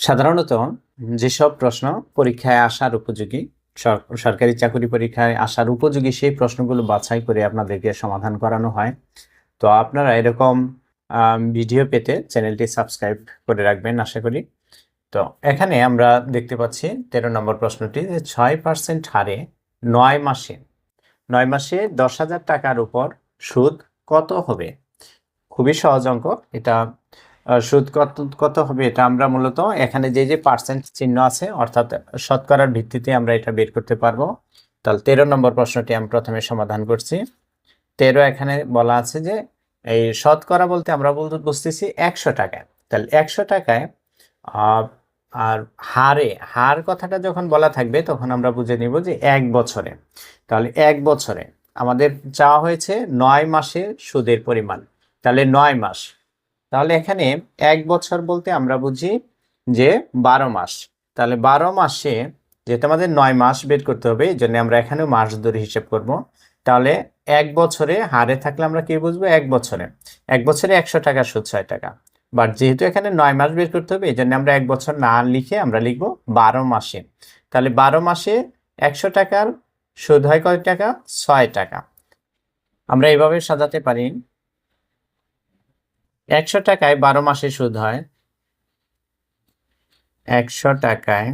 সাধারণত যেসব প্রশ্ন পরীক্ষায় আসার উপযোগী, সর- সরকারি চাকরি পরীক্ষায় আসার উপযোগী সেই প্রশ্নগুলো বাছাই করে আপনাদেরকে সমাধান করানো হয়। তো আপনারা এরকম ভিডিও পেতে চ্যানেলটি সাবস্ক্রাইব করে রাখবেন, আশা করি। তো এখানে আমরা দেখতে পাচ্ছি তেরো নম্বর প্রশ্নটি যে ছয় পার্সেন্ট হারে নয় মাসে নয় মাসে দশ হাজার টাকার উপর সুদ কত হবে? খুবই সহজ অঙ্ক, এটা সুদ কত কত হবে এটা আমরা মূলত এখানে যে যে পার্সেন্ট চিহ্ন আছে, অর্থাৎ শতকরার ভিত্তিতে আমরা এটা বের করতে পারব। তাহলে তেরো নম্বর প্রশ্নটি আমি প্রথমে সমাধান করছি। তেরো এখানে বলা আছে যে, এই শতকরা বলতে আমরা বলতে বুঝতেছি একশো টাকায়। তাহলে একশো টাকায় আর হারে, হার কথাটা যখন বলা থাকবে তখন আমরা বুঝে নিব যে এক বছরে। তাহলে এক বছরে আমাদের চাওয়া হয়েছে নয় মাসে সুদের পরিমাণ। তাহলে নয় মাস তাহলে এখানে এক বছর বলতে আমরা বুঝি যে বারো মাস। তাহলে বারো মাসে যেহেতু আমাদের নয় মাস বের করতে হবে, এই জন্য আমরা এখানেও মাস ধরে হিসেব করব। তাহলে এক বছরে হারে থাকলে আমরা কি বুঝব? এক বছরে। এক বছরে একশো টাকা সুদ ছয় টাকা। বাট যেহেতু এখানে নয় মাস বের করতে হবে, এই জন্য আমরা এক বছর না লিখে আমরা লিখব বারো মাসে। তাহলে বারো মাসে একশো টাকার সুদ হয় কয় টাকা? ছয় টাকা। আমরা এইভাবে সাজাতে পারি। একশো টাকায় বারো মাসে সুদ হয়। একশো টাকায়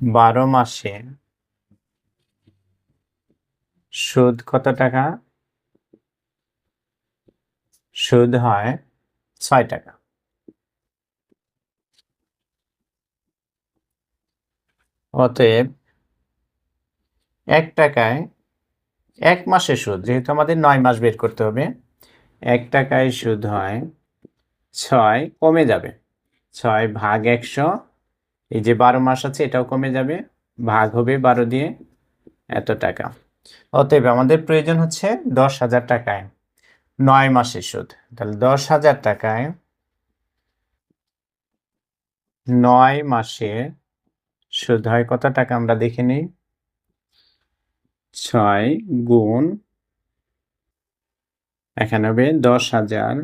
বারো মাসে সুদ কত টাকা? সুদ হয় ছয় টাকা। অতএব এক টাকায় এক মাসে সুদ, যেহেতু আমাদের নয় মাস বের করতে হবে, এক টাকায় সুদ হয় ছয়, কমে যাবে। ছয় ভাগ একশো, এই যে বারো মাস আছে, এটাও কমে যাবে। ভাগ হবে বারো দিয়ে এত টাকা। অতএব আমাদের প্রয়োজন হচ্ছে দশ হাজার টাকায় নয় মাসের সুদ। তাহলে দশ হাজার টাকায় নয় মাসে সুদ হয় কত টাকা আমরা দেখে নিই? ছয় গুণ এখানে হবে দশ হাজার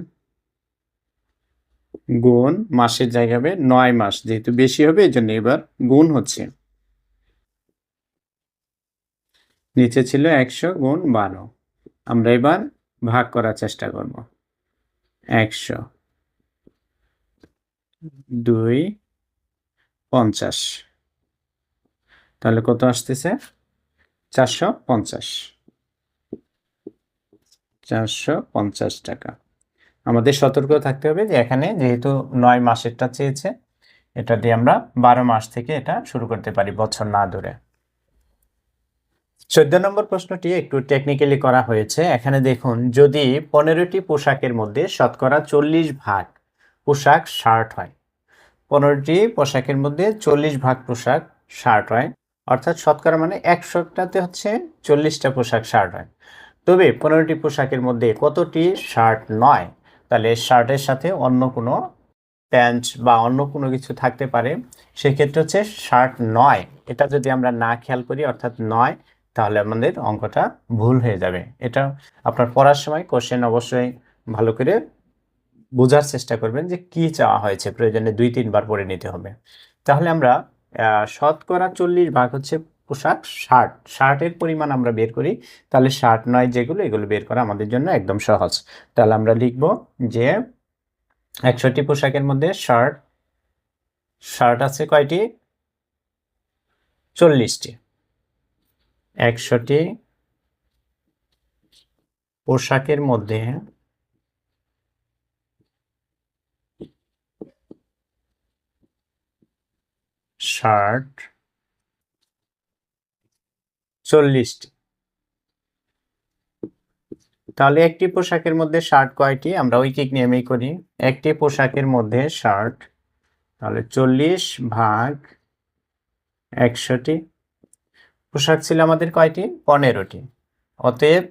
গুণ মাসের জায়গা হবে নয় মাস, যেহেতু বেশি হবে, এই জন্য এবার গুণ হচ্ছে। নিচে ছিল একশো গুণ বারো। আমরা এবার ভাগ করার চেষ্টা করব। একশো দুই পঞ্চাশ। তাহলে কত আসতেছে? চারশো পঞ্চাশ। চারশো পঞ্চাশ টাকা। আমাদের সতর্ক থাকতে হবে যে এখানে যেহেতু নয় মাসেরটা চেয়েছে, এটা দিয়ে আমরা বারো মাস থেকে এটা শুরু করতে পারি বছর না ধরে। চোদ্দ নম্বর প্রশ্নটি একটু টেকনিক্যালি করা হয়েছে। এখানে দেখুন, যদি পনেরোটি পোশাকের মধ্যে শতকরা চল্লিশ ভাগ পোশাক শার্ট হয়, পনেরোটি পোশাকের মধ্যে চল্লিশ ভাগ পোশাক শার্ট হয় অর্থাৎ শতকরা মানে একশোটাতে হচ্ছে চল্লিশটা পোশাক শার্ট হয়। তবে পনেরোটি পোশাকের মধ্যে কতটি শার্ট নয়? তাহলে শার্টের সাথে অন্য কোনো প্যান্ট বা অন্য কোনো কিছু থাকতে পারে। সেক্ষেত্রে হচ্ছে শার্ট নয়। এটা যদি আমরা না খেয়াল করি, অর্থাৎ নয়, তাহলে আমাদের অঙ্কটা ভুল হয়ে যাবে। এটা আপনার পড়ার সময় কোশ্চেন অবশ্যই ভালো করে বোঝার চেষ্টা করবেন যে কি চাওয়া হয়েছে। প্রয়োজনে দুই, তিনবার পড়ে নিতে হবে। তাহলে আমরা শতকরা চল্লিশ ভাগ হচ্ছে পোশাক, শার্ট। শার্টের পরিমাণ আমরা বের করি, তাহলে শার্ট নয় যেগুলো, এগুলো বের করা আমাদের জন্য একদম সহজ। তাহলে আমরা লিখব যে একশোটি পোশাকের মধ্যে শার্ট শার্ট আছে কয়টি? চল্লিশটি। একশোটি পোশাকের মধ্যে শার্ট চল্লিশটি। তাহলে একটি পোশাকের মধ্যে শার্ট কয়টি? আমরা ঐকিক নিয়মেই করি। একটি পোশাকের মধ্যে শার্ট তাহলে চল্লিশ ভাগ একশোটি। পোশাক ছিল আমাদের কয়টি? পনেরোটি। অতএব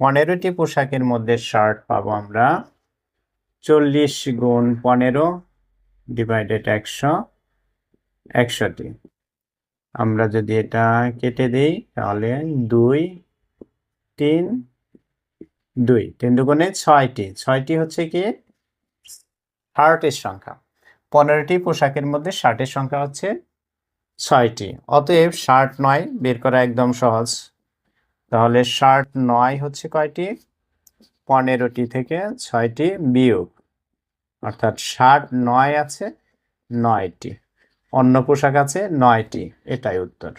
পনেরোটি পোশাকের মধ্যে শার্ট পাবো আমরা। চল্লিশ গুণ পনেরো ডিভাইডেড একশো। একশোটি আমরা যদি এটা কেটে দিই, তাহলে দুই, তিন দুই। তিন দুগুণে ছয়টি। ছয়টি হচ্ছে কি? ষাটের সংখ্যা। পনেরোটি পোশাকের মধ্যে শার্টের সংখ্যা হচ্ছে ছয়টি। অতএব ষাট নয় বের করা একদম সহজ। তাহলে শার্ট নয় হচ্ছে কয়টি? পনেরোটি থেকে ছয়টি বিয়োগ। অর্থাৎ ষাট নয় আছে নয়টি। অন্য পোশাক আছে নয়টি। এটাই উত্তর।